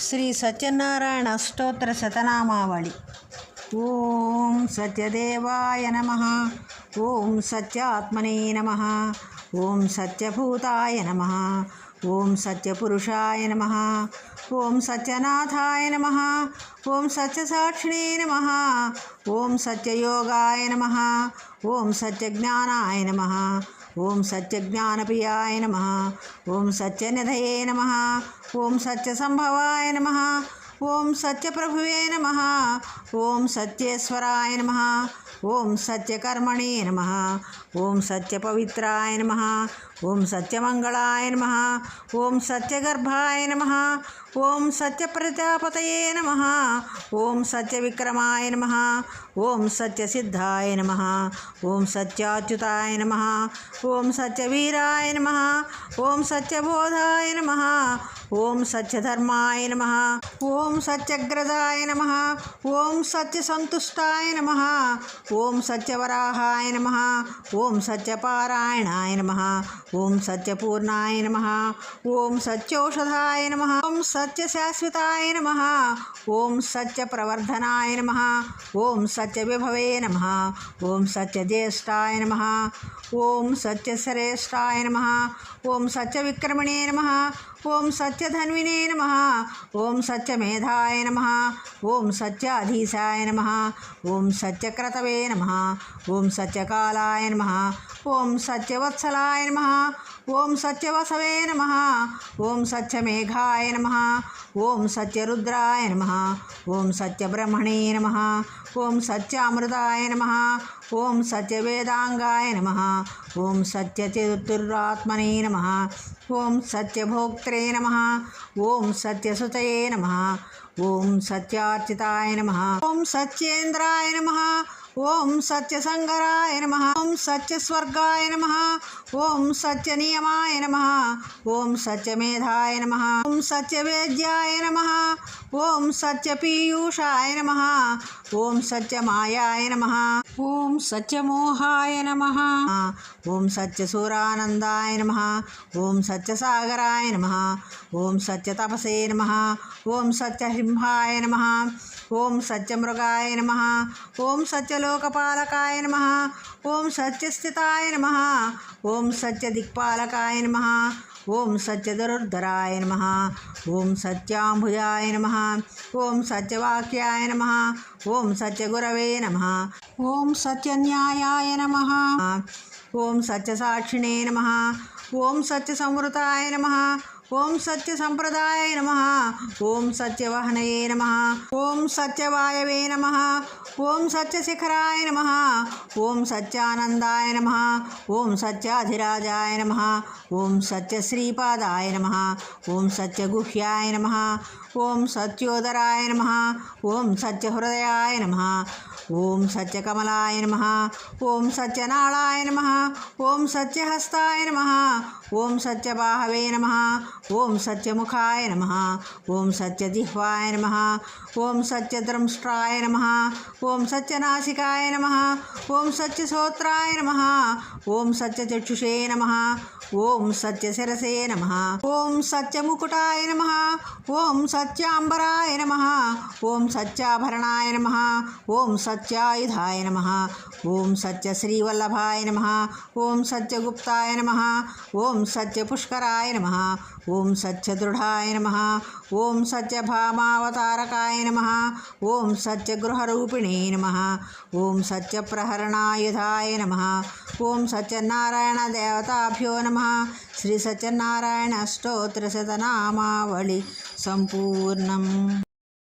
శ్రీ సత్యనారాయణ అష్టోత్తర శతనామావళి. ఓం సత్యదేవాయ నమ. ఓం సత్యాత్మనే నమ. ఓం సత్యభూతాయ నమ. ఓం సత్యపురుషాయ నమ. ఓం సత్యనాథాయ నమ. ఓం సత్యసాక్షిణే నమ. ఓం సత్యయోగాయ నమ. ఓం సత్యజ్ఞానాయ నమ. ఓం సత్యజ్ఞానప్రియాయ నమ. ఓం సత్యనిధయే నమ. ఓం సత్యసంభవాయ నమ. ఓం సత్యప్రభువే నమ. ఓం సత్యేశ్వరాయ నమ. ఓం సత్యకర్మణే నమ ఓం సత్యపవిత్రాయ నమ ఓం సత్యమంగళాయ నమ ఓం సత్యగర్భాయ నమ ఓం సత్యప్రజాపతయే నమ ఓం సత్యవిక్రమాయ నమ ఓం సత్యసిద్ధాయ నమ ఓం సత్యాచ్యుతాయ నమ ఓం సత్యవీరాయ నమ ఓం సత్యబోధాయ నమ ఓం సత్యధర్మాయ నమ ఓం సత్యగ్రదాయ నమ ఓం సత్యసంతుష్టాయ నమ ఓం సత్యవరాహాయ నమ ఓం సత్యపారాయణాయ నమ ఓం సత్యపూర్ణాయ నమ ఓం సత్యౌషధాయ నమ ఓం సత్యశాశ్వతాయ నమ ఓం సత్యప్రవర్ధనాయ నమ ఓం సత్యవిభవే నమ ఓం సత్యజ్యేష్ఠాయ నమ ఓం సత్యశ్రేష్టాయ నమ ఓం సత్యవిక్రమణే నమ ఓం సత్యధన్వినే నమ ఓం సత్యమేధాయ నమ ఓం సత్యాధీశాయ నమ ఓం సత్యక్రతవే నమ ఓం సత్యకాలాయ నమ ఓం సత్యవత్సలాయ నమ ఓం సత్యవసవే నమ ఓం సత్యమేఘాయ నమ ఓం సత్యరుద్రాయ నమ ఓం సత్యబ్రహ్మణే నమ ఓం సత్యామృతాయ నమ ఓం సత్యవేదాంగాయ నమ ఓం సత్యచతురాత్మనే నమ ఓం సత్యభోక్త్రే నమ ఓం సత్యసుతయే నమ ఓం సత్యార్చితాయ నమ ఓం సత్యేంద్రాయ నమ ఓం సత్యసంగరాయ నమ ఓం సత్యస్వర్గాయ నమ ఓం సత్యనియమాయ నమ ఓం సత్యమేధాయ నమ ఓం సత్యవేద్యాయ నమ ఓం సత్యపీయూషాయ నమ ఓం సత్యమాయాయ నమ ఓం సత్యమోహాయ నమ ఓం సత్యసూరానందాయ నమ ఓం సత్యసాగరాయ నమ ఓం సత్యతపసే నమ ఓం సత్యసింహాయ నమ ఓం సత్యమృగాయ నమ. ఓం సత్యలోకపాలకాయ నమ. ఓం సత్యస్థితాయ నమ. ఓం సత్యదిక్పాలకాయ నమ. ఓం సత్యదురుద్ధరాయ నమ. ఓం సత్యాంభుజాయ నమ. ఓం సత్యవాక్యాయ నమ. ఓం సత్యగురవే నమ. ఓం సత్యన్యాయాయ నమ. ఓం సత్యసాక్షిణే నమ. ఓం సత్య సత్యసంవృతాయ నమ ఓం సత్య సంప్రదాయ నమ ఓం సత్యవహనయే నమ ఓం సత్యవాయవే నమ ఓం సత్యశిఖరాయ నమ ఓం సత్యానందాయ నమ ఓం సత్యాధిరాజాయ నమ ఓం సత్యశ్రీపాదాయ నమ ఓం సత్యగుహ్యాయ నమ ఓం సత్యోదరాయ నమ ఓం సత్యహృదయాయ నమ ఓం సత్యకమలాయ నమ ఓం సత్యనాళాయ నమ ఓం సత్యహస్తాయ నమ ఓం సత్యబాహవే నమ ఓం సత్యముఖాయ నమ ఓం సత్యజిహ్వాయ నమ ఓం సత్యద్రంష్ట్రాయ నమ ఓం సత్యనాసికాయ నమ ఓం సత్యసోత్రాయ నమ ఓం సత్యచక్షుషే నమ ఓం సత్యశిరసే నమ ఓం సత్యముకుటాయ నమ ఓం సత్యాంబరాయ నమ ఓం సత్యాభరణాయ నమ ఓం సత్య సత్యాయుధాయ నమ. ఓం సత్య శ్రీవల్లభాయ నమ. ఓం సత్యగుప్తాయ నమ. ఓం సత్యపుష్కరాయ నమ. ఓం సత్యదృఢాయ నమ. ఓం సత్యభామావతారకాయ నమ. ఓం సత్యగృహరూపిణే నమ. ఓం సత్యప్రహరణాయుధాయ నమ. ఓం సత్యనారాయణ దేవతాభ్యో నమ. శ్రీ సత్యనారాయణ స్తోత్రశతనామావళి సంపూర్ణం.